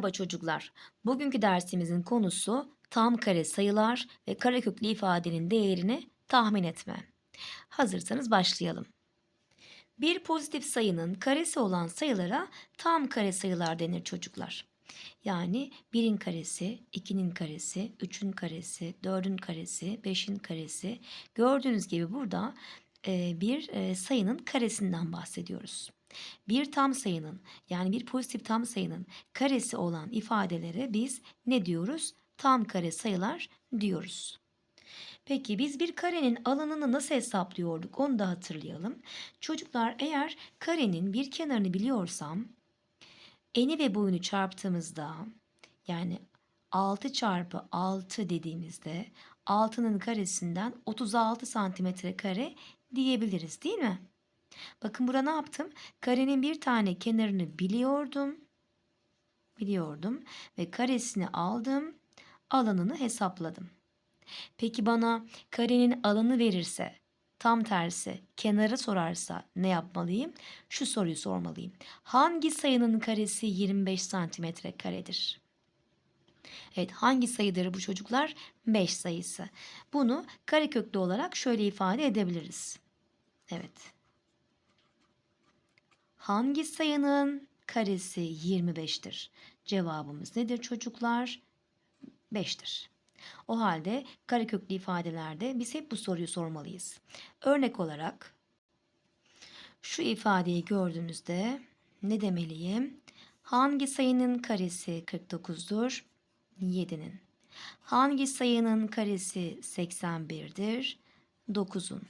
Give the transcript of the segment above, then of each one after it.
Merhaba çocuklar. Bugünkü dersimizin konusu tam kare sayılar ve kareköklü ifadenin değerini tahmin etme. Hazırsanız başlayalım. Bir pozitif sayının karesi olan sayılara tam kare sayılar denir çocuklar. Yani 1'in karesi, 2'nin karesi, 3'ün karesi, 4'ün karesi, 5'in karesi. Gördüğünüz gibi burada e, bir e, sayının karesinden bahsediyoruz. Bir tam sayının yani bir pozitif tam sayının karesi olan ifadelere biz ne diyoruz? Tam kare sayılar diyoruz. Peki biz bir karenin alanını nasıl hesaplıyorduk onu da hatırlayalım. Çocuklar eğer karenin bir kenarını biliyorsam eni ve boyunu çarptığımızda yani 6 çarpı 6 dediğimizde 6'nın karesinden 36 santimetre kare diyebiliriz değil mi? Bakın burada ne yaptım? Karenin bir tane kenarını biliyordum. Biliyordum ve karesini aldım. Alanını hesapladım. Peki bana karenin alanı verirse, tam tersi kenarı sorarsa ne yapmalıyım? Şu soruyu sormalıyım. Hangi sayının karesi 25 santimetre karedir? Evet hangi sayıdır bu çocuklar? 5 sayısı. Bunu kareköklü olarak şöyle ifade edebiliriz. Evet. Hangi sayının karesi 25'tir? Cevabımız nedir çocuklar? 5'tir. O halde kareköklü ifadelerde biz hep bu soruyu sormalıyız. Örnek olarak şu ifadeyi gördüğünüzde ne demeliyim? Hangi sayının karesi 49'dur? 7'nin. Hangi sayının karesi 81'dir? 9'un.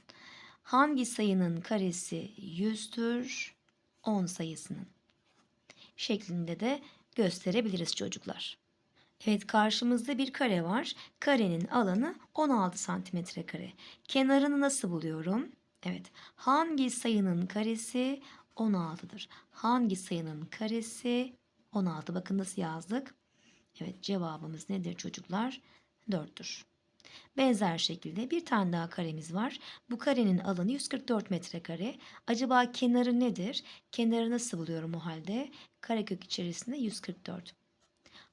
Hangi sayının karesi 100'tür? 10 sayısının. Şeklinde de gösterebiliriz çocuklar. Evet karşımızda bir kare var. Karenin alanı 16 santimetre kare. Kenarını nasıl buluyorum? Evet hangi sayının karesi 16'dır? Hangi sayının karesi 16? Bakın nasıl yazdık? Evet cevabımız nedir çocuklar? 4'tür. Benzer şekilde bir tane daha karemiz var. Bu karenin alanı 144 metrekare. Acaba kenarı nedir? Kenarı nasıl buluyorum o halde? Karekök içerisinde 144.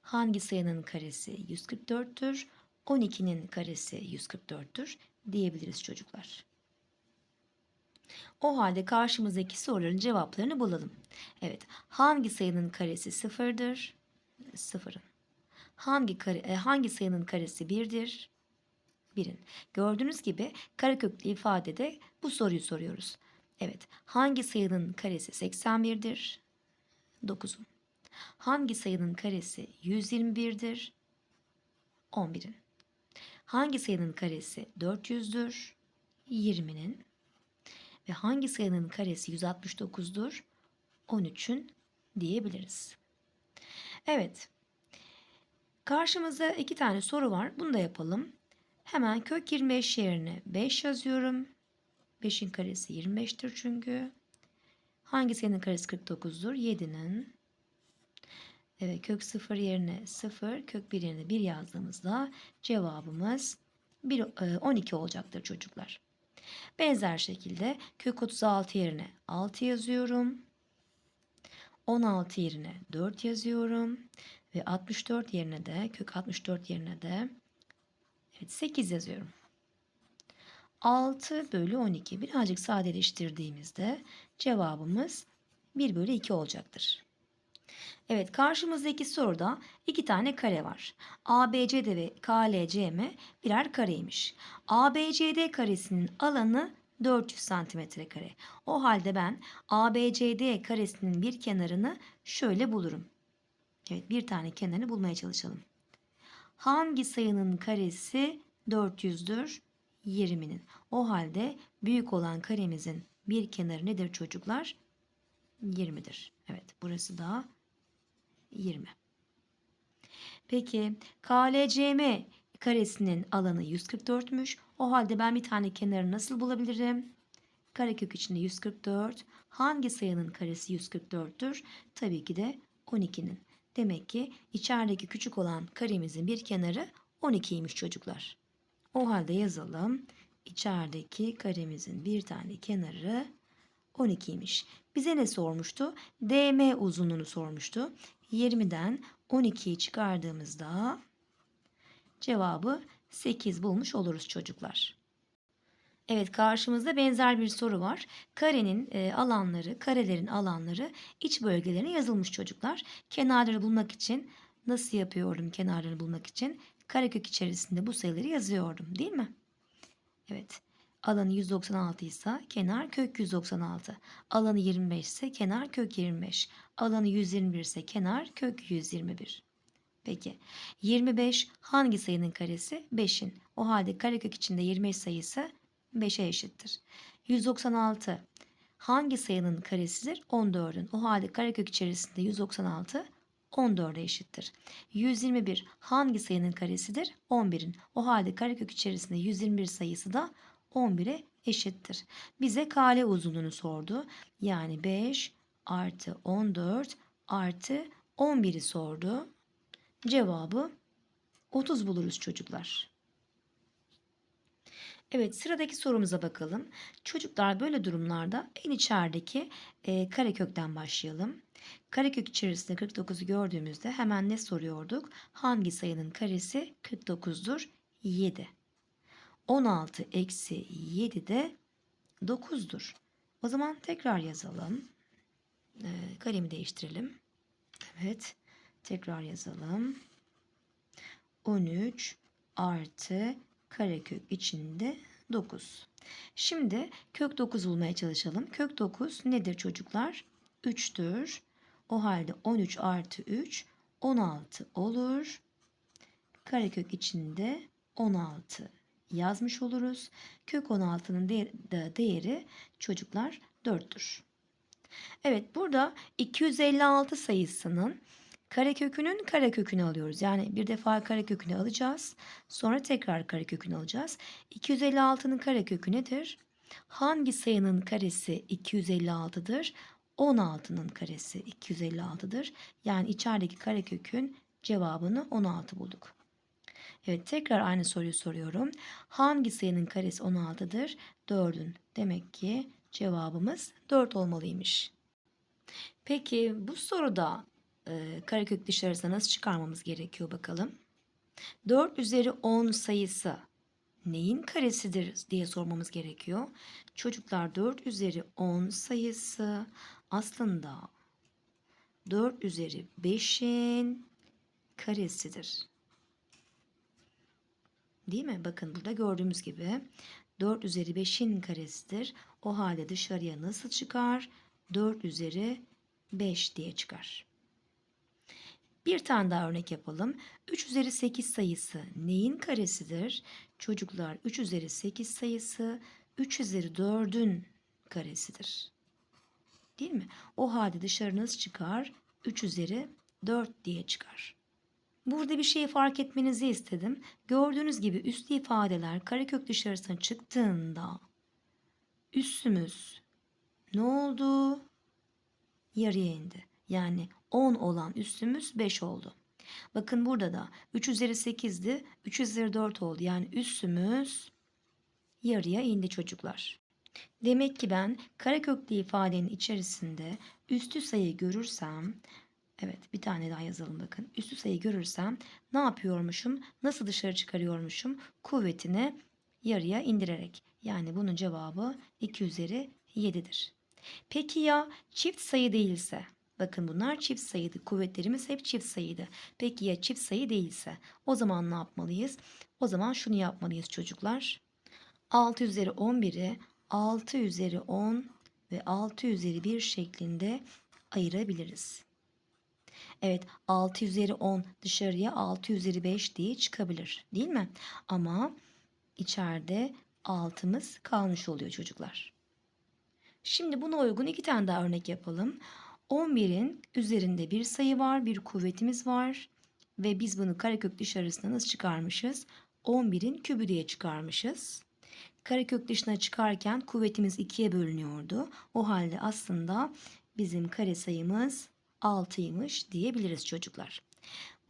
Hangi sayının karesi 144'tür? 12'nin karesi 144'tür diyebiliriz çocuklar. O halde karşımızdaki soruların cevaplarını bulalım. Evet, hangi sayının karesi sıfırdır? Sıfırın. Hangi kare, e, hangi sayının karesi 1'dir? 1'in. Gördüğünüz gibi kareköklü ifadede bu soruyu soruyoruz. Evet, hangi sayının karesi 81'dir? 9'un. Hangi sayının karesi 121'dir? 11'in. Hangi sayının karesi 400'dür? 20'nin. Ve hangi sayının karesi 169'dur? 13'ün diyebiliriz. Evet. Karşımızda iki tane soru var. Bunu da yapalım. Hemen kök 25 yerine 5 yazıyorum. 5'in karesi 25'tir çünkü. Hangi sayının karesi 49'dur? 7'nin. Evet kök 0 yerine 0, kök 1 yerine 1 yazdığımızda cevabımız 1, 12 olacaktır çocuklar. Benzer şekilde kök 36 yerine 6 yazıyorum. 16 yerine 4 yazıyorum. Ve 64 yerine de kök 64 yerine de Evet 8 yazıyorum. 6 bölü 12 birazcık sadeleştirdiğimizde cevabımız 1 bölü 2 olacaktır. Evet karşımızdaki soruda iki tane kare var. ABCD ve KLCM birer kareymiş. ABCD karesinin alanı 400 santimetre kare. O halde ben ABCD karesinin bir kenarını şöyle bulurum. Evet bir tane kenarını bulmaya çalışalım. Hangi sayının karesi 400'dür? 20'nin. O halde büyük olan karemizin bir kenarı nedir çocuklar? 20'dir. Evet burası da 20. Peki KLCM karesinin alanı 144'müş. O halde ben bir tane kenarı nasıl bulabilirim? Karekök içinde 144. Hangi sayının karesi 144'tür? Tabii ki de 12'nin. Demek ki içerideki küçük olan karemizin bir kenarı 12'ymiş çocuklar. O halde yazalım. İçerideki karemizin bir tane kenarı 12'ymiş. Bize ne sormuştu? DM uzunluğunu sormuştu. 20'den 12'yi çıkardığımızda cevabı 8 bulmuş oluruz çocuklar. Evet karşımızda benzer bir soru var. Karenin e, alanları, karelerin alanları iç bölgelerine yazılmış çocuklar. Kenarları bulmak için nasıl yapıyorum kenarlarını bulmak için? Karekök içerisinde bu sayıları yazıyordum değil mi? Evet. Alanı 196 ise kenar kök 196. Alanı 25 ise kenar kök 25. Alanı 121 ise kenar kök 121. Peki 25 hangi sayının karesi? 5'in. O halde karekök içinde 25 sayısı 5'e eşittir. 196 hangi sayının karesidir? 14'ün. O halde karekök içerisinde 196 14'e eşittir. 121 hangi sayının karesidir? 11'in. O halde karekök içerisinde 121 sayısı da 11'e eşittir. Bize kale uzunluğunu sordu. Yani 5 artı 14 artı 11'i sordu. Cevabı 30 buluruz çocuklar. Evet sıradaki sorumuza bakalım. Çocuklar böyle durumlarda en içerideki e, karekökten başlayalım. Karekök içerisinde 49'u gördüğümüzde hemen ne soruyorduk? Hangi sayının karesi 49'dur? 7. 16 eksi 7 de 9'dur. O zaman tekrar yazalım. E, kalemi değiştirelim. Evet. Tekrar yazalım. 13 artı karekök içinde 9. Şimdi kök 9 bulmaya çalışalım. Kök 9 nedir çocuklar? 3'tür. O halde 13 artı 3 16 olur. Karekök içinde 16 yazmış oluruz. Kök 16'nın de değeri çocuklar 4'tür. Evet burada 256 sayısının karekökünün karekökünü alıyoruz. Yani bir defa karekökünü alacağız. Sonra tekrar karekökünü alacağız. 256'nın karekökü nedir? Hangi sayının karesi 256'dır? 16'nın karesi 256'dır. Yani içerideki karekökün cevabını 16 bulduk. Evet tekrar aynı soruyu soruyorum. Hangi sayının karesi 16'dır? 4'ün. Demek ki cevabımız 4 olmalıymış. Peki bu soruda e, karekök dışarısına nasıl çıkarmamız gerekiyor bakalım. 4 üzeri 10 sayısı neyin karesidir diye sormamız gerekiyor. Çocuklar 4 üzeri 10 sayısı aslında 4 üzeri 5'in karesidir. Değil mi? Bakın burada gördüğümüz gibi 4 üzeri 5'in karesidir. O halde dışarıya nasıl çıkar? 4 üzeri 5 diye çıkar. Bir tane daha örnek yapalım. 3 üzeri 8 sayısı neyin karesidir? Çocuklar 3 üzeri 8 sayısı 3 üzeri 4'ün karesidir. Değil mi? O halde dışarı nasıl çıkar? 3 üzeri 4 diye çıkar. Burada bir şeyi fark etmenizi istedim. Gördüğünüz gibi üslü ifadeler karekök dışarısına çıktığında üssümüz ne oldu? Yarıya indi. Yani 10 olan üssümüz 5 oldu. Bakın burada da 3 üzeri 8'di. 3 üzeri 4 oldu. Yani üssümüz yarıya indi çocuklar. Demek ki ben kareköklü ifadenin içerisinde üstü sayı görürsem Evet bir tane daha yazalım bakın. Üstü sayı görürsem ne yapıyormuşum? Nasıl dışarı çıkarıyormuşum? Kuvvetini yarıya indirerek. Yani bunun cevabı 2 üzeri 7'dir. Peki ya çift sayı değilse? Bakın bunlar çift sayıydı. Kuvvetlerimiz hep çift sayıydı. Peki ya çift sayı değilse? O zaman ne yapmalıyız? O zaman şunu yapmalıyız çocuklar. 6 üzeri 11'i 6 üzeri 10 ve 6 üzeri 1 şeklinde ayırabiliriz. Evet 6 üzeri 10 dışarıya 6 üzeri 5 diye çıkabilir değil mi? Ama içeride 6'mız kalmış oluyor çocuklar. Şimdi buna uygun iki tane daha örnek yapalım. 11'in üzerinde bir sayı var, bir kuvvetimiz var ve biz bunu karekök dışarısına nasıl çıkarmışız? 11'in kübü diye çıkarmışız. Karekök dışına çıkarken kuvvetimiz 2'ye bölünüyordu. O halde aslında bizim kare sayımız 6'ymış diyebiliriz çocuklar.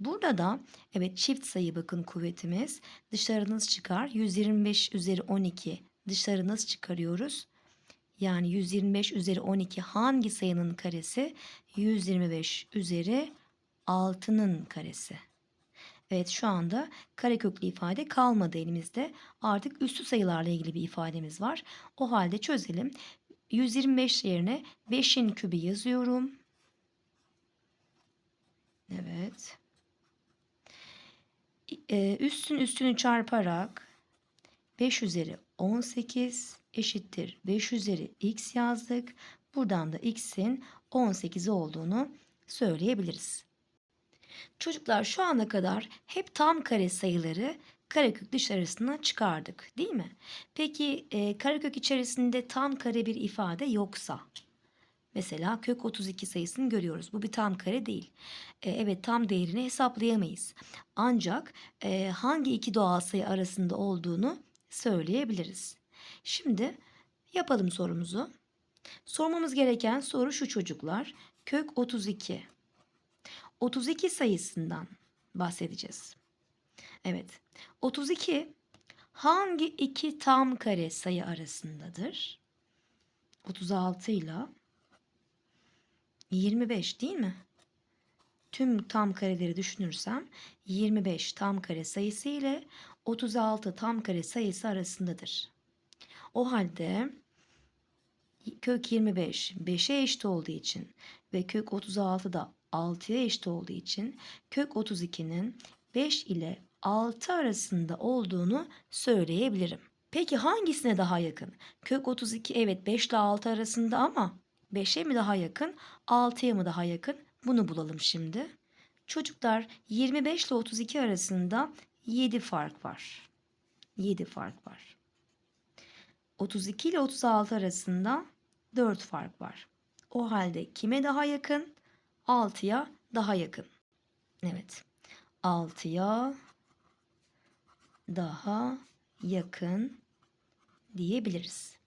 Burada da evet çift sayı bakın kuvvetimiz dışarı nasıl çıkar? 125 üzeri 12 dışarı nasıl çıkarıyoruz? Yani 125 üzeri 12 hangi sayının karesi? 125 üzeri 6'nın karesi. Evet şu anda kareköklü ifade kalmadı elimizde. Artık üstü sayılarla ilgili bir ifademiz var. O halde çözelim. 125 yerine 5'in kübü yazıyorum. Evet. Ee, üstün üstünü çarparak 5 üzeri 18 eşittir 5 üzeri x yazdık. Buradan da x'in 18 olduğunu söyleyebiliriz. Çocuklar şu ana kadar hep tam kare sayıları karekök dışarısına çıkardık değil mi? Peki e, karekök içerisinde tam kare bir ifade yoksa mesela kök 32 sayısını görüyoruz. Bu bir tam kare değil. E, evet tam değerini hesaplayamayız. Ancak e, hangi iki doğal sayı arasında olduğunu söyleyebiliriz. Şimdi yapalım sorumuzu. Sormamız gereken soru şu çocuklar. Kök 32. 32 sayısından bahsedeceğiz. Evet. 32 hangi iki tam kare sayı arasındadır? 36 ile 25 değil mi? Tüm tam kareleri düşünürsem 25 tam kare sayısı ile 36 tam kare sayısı arasındadır. O halde kök 25 5'e eşit olduğu için ve kök 36 da 6'ya eşit olduğu için kök 32'nin 5 ile 6 arasında olduğunu söyleyebilirim. Peki hangisine daha yakın? Kök 32 evet 5 ile 6 arasında ama 5'e mi daha yakın, 6'ya mı daha yakın? Bunu bulalım şimdi. Çocuklar 25 ile 32 arasında 7 fark var. 7 fark var. 32 ile 36 arasında 4 fark var. O halde kime daha yakın? 6'ya daha yakın. Evet. 6'ya daha yakın diyebiliriz.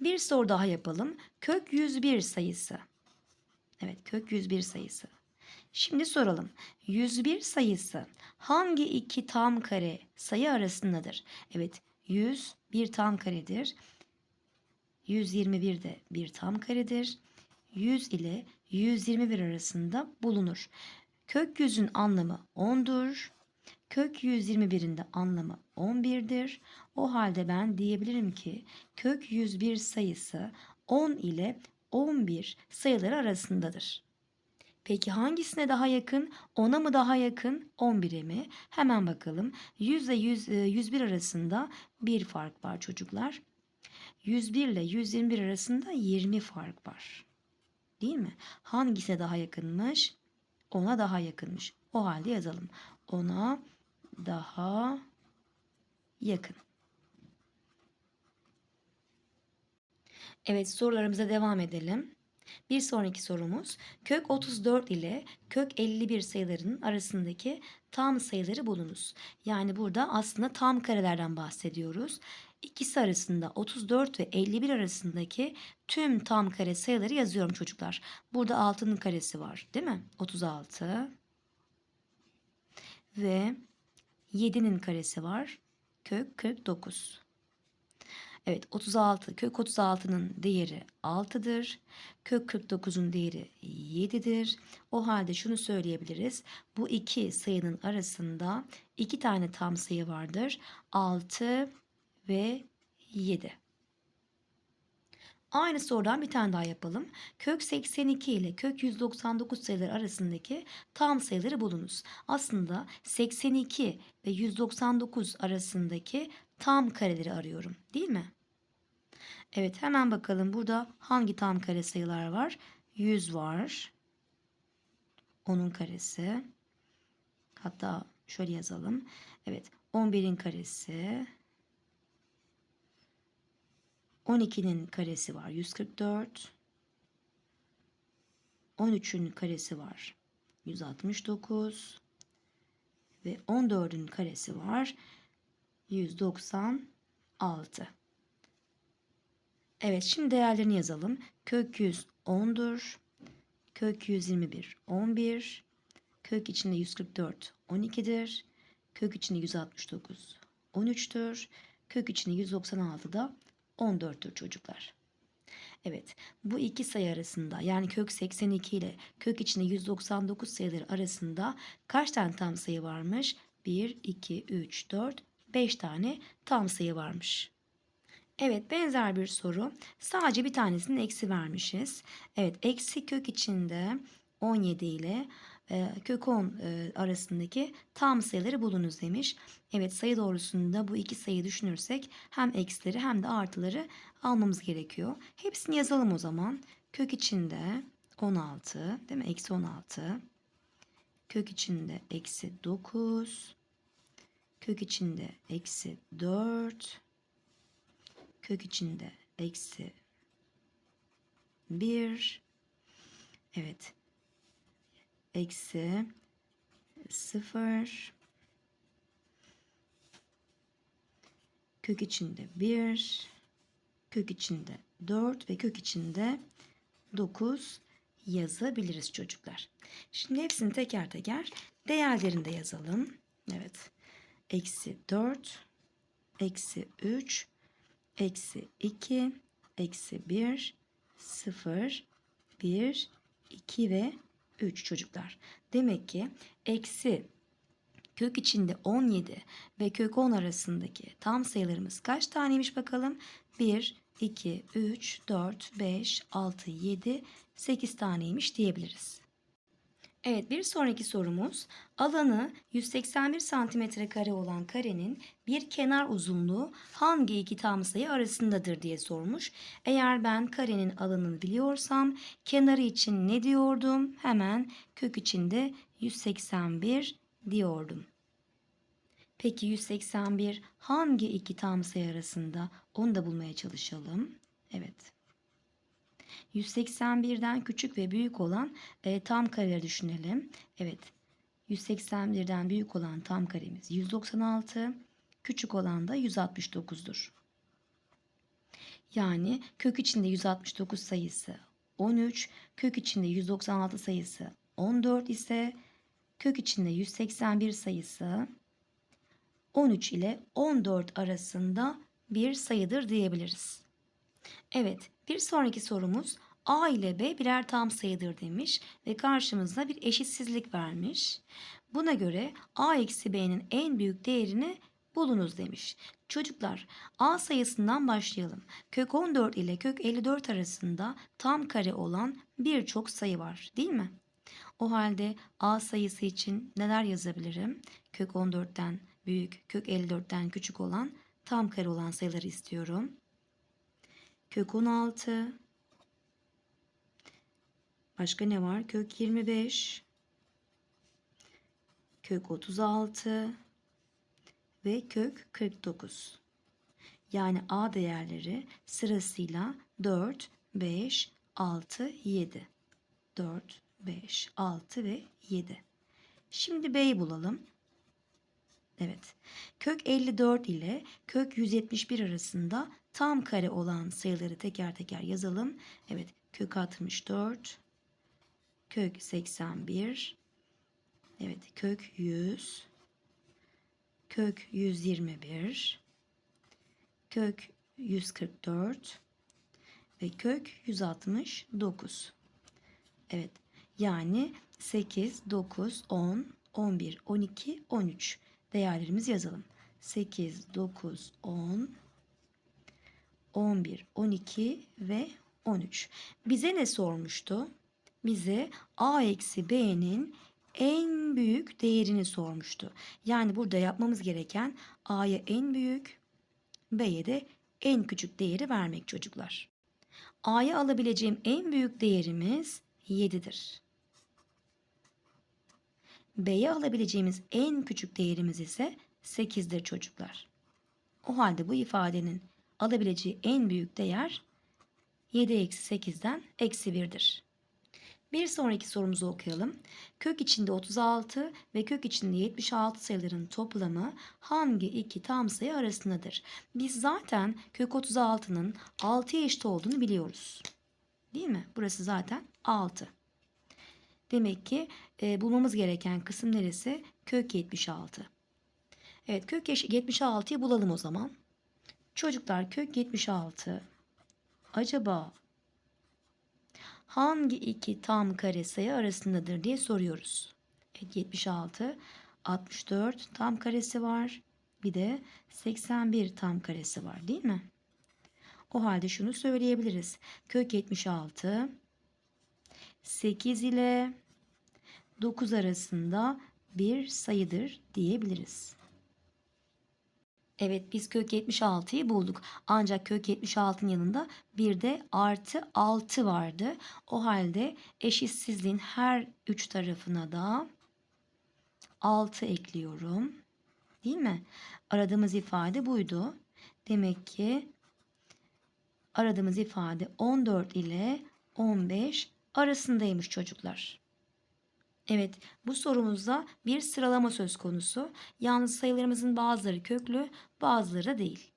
Bir soru daha yapalım. Kök 101 sayısı. Evet, kök 101 sayısı. Şimdi soralım. 101 sayısı hangi iki tam kare sayı arasındadır? Evet, 100 bir tam karedir. 121 de bir tam karedir. 100 ile 121 arasında bulunur. Kök 100'ün anlamı 10'dur. Kök 121'in de anlamı 11'dir. O halde ben diyebilirim ki kök 101 sayısı 10 ile 11 sayıları arasındadır. Peki hangisine daha yakın? 10'a mı daha yakın? 11'e mi? Hemen bakalım. 100 ile 100, 101 arasında bir fark var çocuklar. 101 ile 121 arasında 20 fark var. Değil mi? Hangisine daha yakınmış? Ona daha yakınmış. O halde yazalım. Ona daha yakın. Evet sorularımıza devam edelim. Bir sonraki sorumuz kök 34 ile kök 51 sayılarının arasındaki tam sayıları bulunuz. Yani burada aslında tam karelerden bahsediyoruz. İkisi arasında 34 ve 51 arasındaki tüm tam kare sayıları yazıyorum çocuklar. Burada 6'nın karesi var değil mi? 36 ve 7'nin karesi var. Kök 49. Evet 36 kök 36'nın değeri 6'dır. Kök 49'un değeri 7'dir. O halde şunu söyleyebiliriz. Bu iki sayının arasında iki tane tam sayı vardır. 6 ve 7. Aynı sorudan bir tane daha yapalım. Kök 82 ile kök 199 sayıları arasındaki tam sayıları bulunuz. Aslında 82 ve 199 arasındaki tam kareleri arıyorum değil mi? Evet hemen bakalım burada hangi tam kare sayılar var? 100 var. Onun karesi. Hatta şöyle yazalım. Evet 11'in karesi. 12'nin karesi var 144. 13'ün karesi var 169 ve 14'ün karesi var 196. Evet şimdi değerlerini yazalım. Kök 100 10'dur. Kök 121 11. Kök içinde 144 12'dir. Kök içinde 169 13'tür. Kök içinde 196 da 14'tür çocuklar. Evet, bu iki sayı arasında yani kök 82 ile kök içinde 199 sayıları arasında kaç tane tam sayı varmış? 1, 2, 3, 4, 5 tane tam sayı varmış. Evet, benzer bir soru. Sadece bir tanesinin eksi vermişiz. Evet, eksi kök içinde 17 ile e, kök 10 e, arasındaki tam sayıları bulunuz demiş. Evet, sayı doğrusunda bu iki sayıyı düşünürsek hem eksileri hem de artıları almamız gerekiyor. Hepsini yazalım o zaman. Kök içinde 16, değil mi? Eksi 16. Kök içinde eksi 9. Kök içinde eksi 4. Kök içinde eksi 1. Evet. Eksi 0. Kök içinde 1. Kök içinde 4 ve kök içinde 9 yazabiliriz çocuklar. Şimdi hepsini teker teker değerlerini de yazalım. Evet. Eksi 4, eksi 3, eksi 2, eksi 1, 0, 1, 2 ve 3 çocuklar. Demek ki eksi kök içinde 17 ve kök 10 arasındaki tam sayılarımız kaç taneymiş bakalım? 1, 2, 3, 4, 5, 6, 7, 8 taneymiş diyebiliriz. Evet bir sonraki sorumuz alanı 181 santimetre kare olan karenin bir kenar uzunluğu hangi iki tam sayı arasındadır diye sormuş. Eğer ben karenin alanını biliyorsam kenarı için ne diyordum? Hemen kök içinde 181 diyordum. Peki 181 hangi iki tam sayı arasında? Onu da bulmaya çalışalım. Evet. 181'den küçük ve büyük olan e, tam kareleri düşünelim. Evet. 181'den büyük olan tam karemiz 196, küçük olan da 169'dur. Yani kök içinde 169 sayısı 13, kök içinde 196 sayısı 14 ise kök içinde 181 sayısı 13 ile 14 arasında bir sayıdır diyebiliriz. Evet, bir sonraki sorumuz A ile B birer tam sayıdır demiş ve karşımıza bir eşitsizlik vermiş. Buna göre A eksi B'nin en büyük değerini bulunuz demiş. Çocuklar A sayısından başlayalım. Kök 14 ile kök 54 arasında tam kare olan birçok sayı var değil mi? O halde A sayısı için neler yazabilirim? Kök 14'ten büyük, kök 54'ten küçük olan tam kare olan sayıları istiyorum. Kök 16. Başka ne var? Kök 25. Kök 36 ve kök 49. Yani A değerleri sırasıyla 4, 5, 6, 7. 4, 5, 6 ve 7. Şimdi B'yi bulalım. Evet. Kök 54 ile kök 171 arasında tam kare olan sayıları teker teker yazalım. Evet. Kök 64, kök 81, evet kök 100, kök 121, kök 144 ve kök 169. Evet. Yani 8, 9, 10, 11, 12, 13 değerlerimizi yazalım. 8, 9, 10, 11, 12 ve 13. Bize ne sormuştu? Bize a eksi b'nin en büyük değerini sormuştu. Yani burada yapmamız gereken a'ya en büyük, b'ye de en küçük değeri vermek çocuklar. a'ya alabileceğim en büyük değerimiz 7'dir. B'ye alabileceğimiz en küçük değerimiz ise 8'dir çocuklar. O halde bu ifadenin alabileceği en büyük değer 7 eksi 8'den eksi 1'dir. Bir sonraki sorumuzu okuyalım. Kök içinde 36 ve kök içinde 76 sayıların toplamı hangi iki tam sayı arasındadır? Biz zaten kök 36'nın 6'ya eşit olduğunu biliyoruz. Değil mi? Burası zaten 6. Demek ki e, bulmamız gereken kısım neresi? Kök 76. Evet kök 76'yı bulalım o zaman. Çocuklar kök 76 acaba hangi iki tam kare sayı arasındadır diye soruyoruz. Evet 76, 64 tam karesi var. Bir de 81 tam karesi var değil mi? O halde şunu söyleyebiliriz. Kök 76 8 ile 9 arasında bir sayıdır diyebiliriz. Evet biz kök 76'yı bulduk. Ancak kök 76'nın yanında bir de artı 6 vardı. O halde eşitsizliğin her üç tarafına da 6 ekliyorum. Değil mi? Aradığımız ifade buydu. Demek ki aradığımız ifade 14 ile 15 arasındaymış çocuklar. Evet, bu sorumuzda bir sıralama söz konusu. Yalnız sayılarımızın bazıları köklü, bazıları da değil.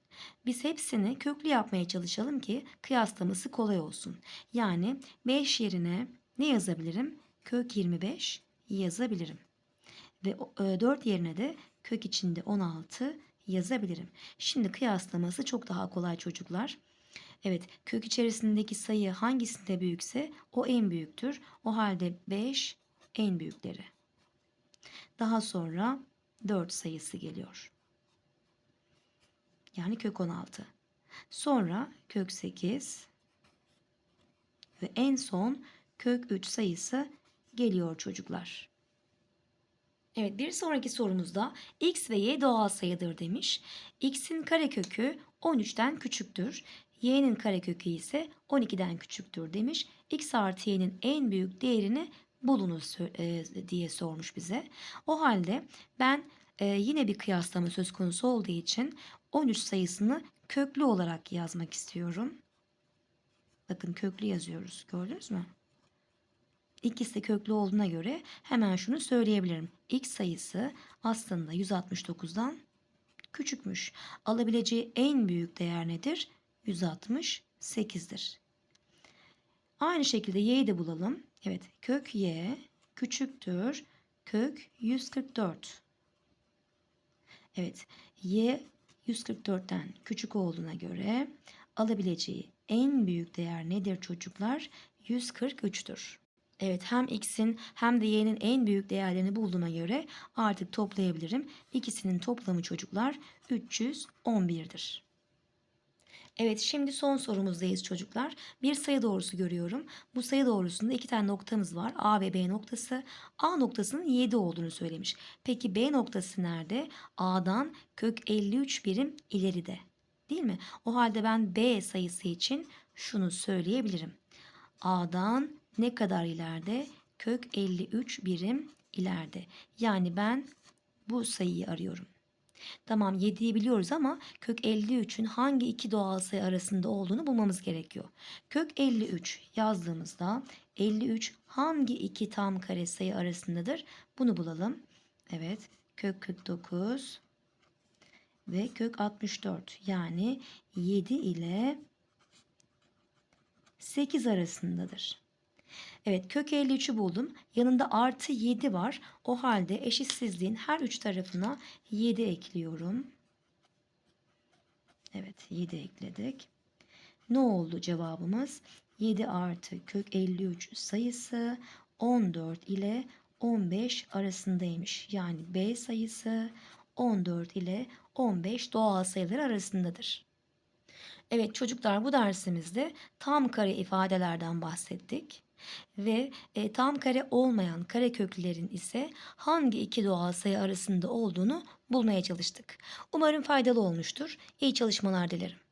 Biz hepsini köklü yapmaya çalışalım ki kıyaslaması kolay olsun. Yani 5 yerine ne yazabilirim? Kök 25 yazabilirim. Ve 4 yerine de kök içinde 16 yazabilirim. Şimdi kıyaslaması çok daha kolay çocuklar. Evet, kök içerisindeki sayı hangisinde büyükse o en büyüktür. O halde 5 en büyükleri. Daha sonra 4 sayısı geliyor. Yani kök 16. Sonra kök 8 ve en son kök 3 sayısı geliyor çocuklar. Evet bir sonraki sorumuzda x ve y doğal sayıdır demiş. x'in karekökü 13'ten küçüktür. y'nin karekökü ise 12'den küçüktür demiş. x artı y'nin en büyük değerini bulunuz e, diye sormuş bize. O halde ben e, yine bir kıyaslama söz konusu olduğu için 13 sayısını köklü olarak yazmak istiyorum. Bakın köklü yazıyoruz. Gördünüz mü? İkisi de köklü olduğuna göre hemen şunu söyleyebilirim. X sayısı aslında 169'dan küçükmüş. Alabileceği en büyük değer nedir? 168'dir. Aynı şekilde y'yi de bulalım. Evet kök y küçüktür kök 144. Evet y 144'ten küçük olduğuna göre alabileceği en büyük değer nedir çocuklar? 143'tür. Evet hem x'in hem de y'nin en büyük değerlerini bulduğuma göre artık toplayabilirim. İkisinin toplamı çocuklar 311'dir. Evet şimdi son sorumuzdayız çocuklar. Bir sayı doğrusu görüyorum. Bu sayı doğrusunda iki tane noktamız var. A ve B noktası. A noktasının 7 olduğunu söylemiş. Peki B noktası nerede? A'dan kök 53 birim ileride. Değil mi? O halde ben B sayısı için şunu söyleyebilirim. A'dan ne kadar ileride? Kök 53 birim ileride. Yani ben bu sayıyı arıyorum. Tamam 7'yi biliyoruz ama kök 53'ün hangi iki doğal sayı arasında olduğunu bulmamız gerekiyor. Kök 53 yazdığımızda 53 hangi iki tam kare sayı arasındadır? Bunu bulalım. Evet kök 49 ve kök 64 yani 7 ile 8 arasındadır. Evet kök 53'ü buldum. Yanında artı 7 var. O halde eşitsizliğin her üç tarafına 7 ekliyorum. Evet 7 ekledik. Ne oldu cevabımız? 7 artı kök 53 sayısı 14 ile 15 arasındaymış. Yani B sayısı 14 ile 15 doğal sayılar arasındadır. Evet çocuklar bu dersimizde tam kare ifadelerden bahsettik ve e, tam kare olmayan kare köklerin ise hangi iki doğal sayı arasında olduğunu bulmaya çalıştık. Umarım faydalı olmuştur. İyi çalışmalar dilerim.